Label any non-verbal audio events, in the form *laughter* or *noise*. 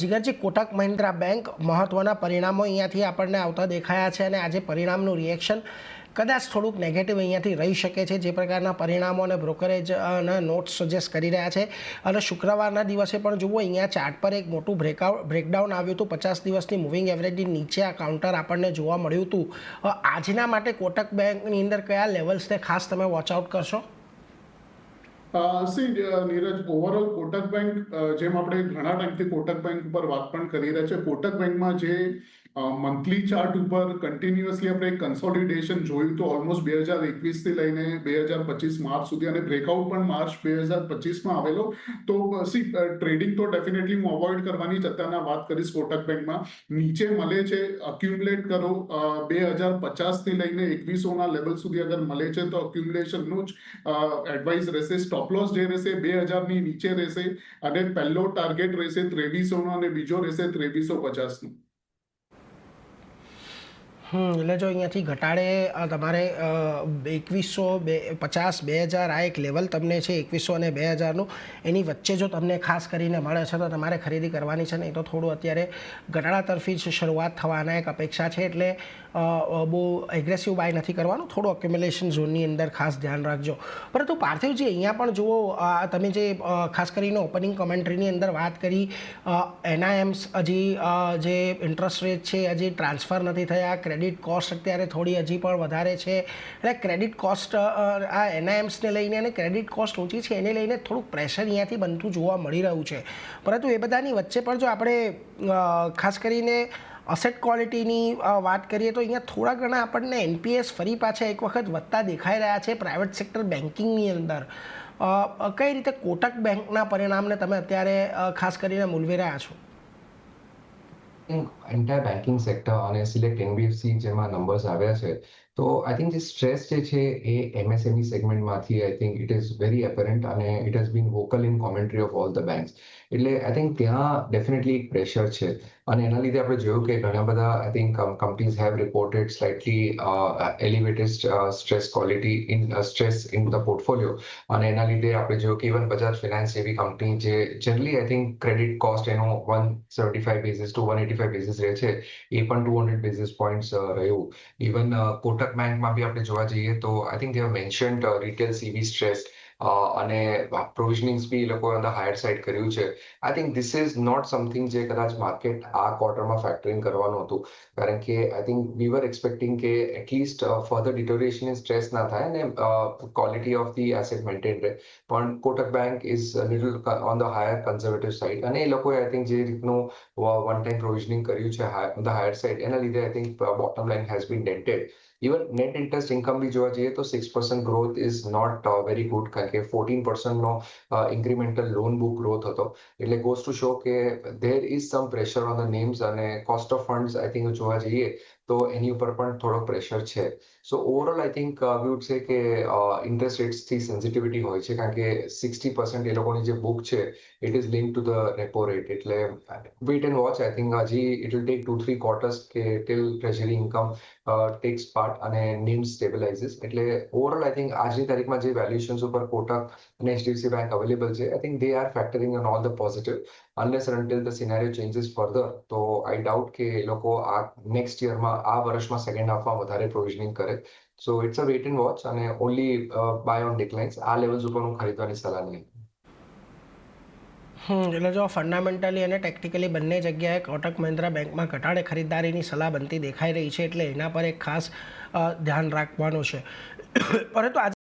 જીગરજી, Kotak Mahindra bank મહત્વના પરિણામો અહીંયાથી આપણને આવતા દેખાયા છે અને આજે પરિણામનું રિએક્શન કદાચ થોડુંક નેગેટિવ અહીંયાથી રહી શકે છે. જે પ્રકારના પરિણામો અને બ્રોકરેજ ના નોટ્સ સજેસ્ટ કરી રહ્યા છે. અને શુક્રવારના દિવસે પણ જુઓ, અહીંયા ચાર્ટ પર એક મોટું બ્રેકઆઉટ બ્રેકડાઉન આવ્યું હતું. પચાસ દિવસની મૂવિંગ એવરેજની નીચે આ કાઉન્ટર આપણને જોવા મળ્યું હતું. આજના માટે કોટક બેંકની અંદર કયા લેવલ્સને ખાસ તમે વોચઆઉટ કરશો? See Neeraj overall Kotak bank જેમ આપણે ઘણા ટાઈમથી કોટક બેંક ઉપર વાત પણ કરી રહ્યા છે કોટક બેંકમાં જે મંથલી ચાર્ટ ઉપર કન્ટિન્યુઅસલી આપણે કન્સોલિડેશન જોયું તો ઓલમોસ્ટ બે હજાર એકવીસથી લઈને બે હજાર પચીસ માર્ચ સુધી અને બ્રેકઆઉટ પણ માર્ચ બે હજાર પચીસમાં આવેલો. તો સી ટ્રેડિંગ તો ડેફિનેટલી હું અવોઇડ કરવાની અત્યારના વાત કરીશ કોટક બેંકમાં. નીચે મળે છે અક્યુમ્યુલેટ કરો. બે હજાર પચાસથી લઈને એકવીસોના લેવલ સુધી અગર મળે છે તો અક્યુમ્યુલેશનનું જ એડવાઇસ રહેશે. સ્ટોપ લોસ જે રહેશે બે હજારની નીચે રહેશે અને પહેલો ટાર્ગેટ રહેશે ત્રેવીસોનો અને બીજો રહેશે ત્રેવીસો પચાસનો એટલે જો અહીંયાથી ઘટાડે તમારે એકવીસો બે, પચાસ, બે હજાર આ એક લેવલ તમને છે, એકવીસો અને બે હજારનું, એની વચ્ચે જો તમને ખાસ કરીને મળે છે, તો તમારે ખરીદી કરવાની છે, નહીં તો થોડું અત્યારે ઘટાડા તરફી જ શરૂઆત થવાના એક અપેક્ષા છે, એટલે બહુ એગ્રેસિવ બાય નથી કરવાનું. થોડું એક્યુમ્યુલેશન ઝોનની અંદર ખાસ ધ્યાન રાખજો. પરંતુ પાર્થિવજી, અહીંયા પણ જુઓ તમે જે ખાસ કરીને ઓપનિંગ કમેન્ટ્રીની અંદર વાત કરી એનઆઈએમ્સ હજી જે ઇન્ટરેસ્ટ રેટ છે, હજી ટ્રાન્સફર નથી થયા. ક્રેડિટ કોસ્ટ અત્યારે થોડી હજી પણ વધારે છે. એટલે ક્રેડિટ કોસ્ટ આ એનઆઈએમ્સને લઈને અને ક્રેડિટ કોસ્ટ ઊંચી છે, એને લઈને થોડુંક પ્રેશર અહીંયાથી બનતું જોવા મળી રહ્યું છે. પરંતુ એ બધાની વચ્ચે પણ જો આપણે ખાસ કરીને અસેટ ક્વોલિટીની વાત કરીએ તો અહીંયા થોડા ઘણા આપણને એનપીએસ ફરી પાછા એક વખત વધતા દેખાઈ રહ્યા છે પ્રાઇવેટ સેક્ટર બેન્કિંગની અંદર. કઈ રીતે કોટક બેંકના પરિણામને તમે અત્યારે ખાસ કરીને મૂલવી રહ્યા છો? એન્ટાયર બેન્કિંગ સેક્ટર અને સિલેક્ટ એનબીએફસી જેમાં નંબર્સ આવ્યા છે તો આઈ થિંક જે સ્ટ્રેસ જે છે એ MSME સેગમેન્ટમાંથી I think it is very apparent અને it has been vocal in commentary of all the banks એટલે આઈ થિંક ત્યાં ડેફિનેટલી એક પ્રેશર છે. અને એના લીધે આપણે જોયું કે ઘણા બધા I think companies have reported slightly elevated stress quality in stress in the portfolio અને એના લીધે આપણે જોયું કે ઇવન બજાજ ફિનાન્સ એવી કંપની જે generally I think credit cost એનો one seventy five basis two one eighty five basis રહે છે. એ પણ ટુ હંડ્રેડ બેઝિસ પોઈન્ટ્સ રહ્યું. ઇવન કોટક બેંકમાં બી આપણે જોવા જઈએ તો I think they mentioned retail CV stress અને પ્રોવિઝનિંગ્સ બી એ લોકો અંદર હાયર સાઇડ કર્યું છે. I think this is not something જે કદાચ માર્કેટ આ ક્વાર્ટરમાં ફેક્ટરિંગ કરવાનું હતું. કારણ કે I think we were expecting કે at least further deterioration in stress ના થાય અને quality of the asset maintain રહે. પણ Kotak bank is little on the higher conservative side અને એ લોકોએ આઈ થિંક જે રીતનું વન ટાઈમ પ્રોવિઝનિંગ કર્યું છે ધ હાયર સાઇડ એના લીધે I think bottom line has been dented even net interest income બી જોવા જઈએ તો six percent growth is not very good કારણ કે ફોર્ટીન પર્સન્ટનો ઇન્ક્રીમેન્ટલ લોન બુક ગ્રોથ હતો એટલે ગોઝ ટુ શો કે there is some pressure on the NIMs અને cost of funds I think જોવા જઈએ તો એની ઉપર પણ થોડો પ્રેશર છે. So overall I think we would say કે ઇન્ટરેસ્ટ રેટ્સથી સેન્સિટિવિટી હોય છે, કારણ કે સિક્સટી પર્સન્ટ એ લોકોની જે બુક છે it is link to the repo rate એટલે wait and watch I think હજી it will take two three quarters કે till treasury income tax part અને નીમ સ્ટેબિલાઇઝિસ એટલે ઓવરઓલ આઈ થિંક આજની તારીખમાં જે વેલ્યુએશન્સ ઉપર કોટક અને એચડીએફસી બેંક અવેલેબલ છે I think they are factoring on all the positive unless until the scenario changes further તો આઈ ડાઉટ કે એ લોકો આ નેક્સ્ટ યરમાં આ વર્ષમાં સેકન્ડ હાફમાં વધારે પ્રોવિઝનિંગ કરે. So it's a wait and watch અને ઓનલી બાય ઓન ડિક્લાઇન્સ આ લેવલ્સ ઉપર હું ખરીદવાની સલાહ નહીં એટલે જો ફંડામેન્ટલી અને ટેકનિકલી બંને જગ્યાએ કોટક મહિન્દ્રા બેંકમાં ઘટાડે ખરીદદારીની સલાહ બનતી દેખાઈ રહી છે, એટલે એના પર એક ખાસ ધ્યાન રાખવાનું છે. *coughs* પરંતુ આજે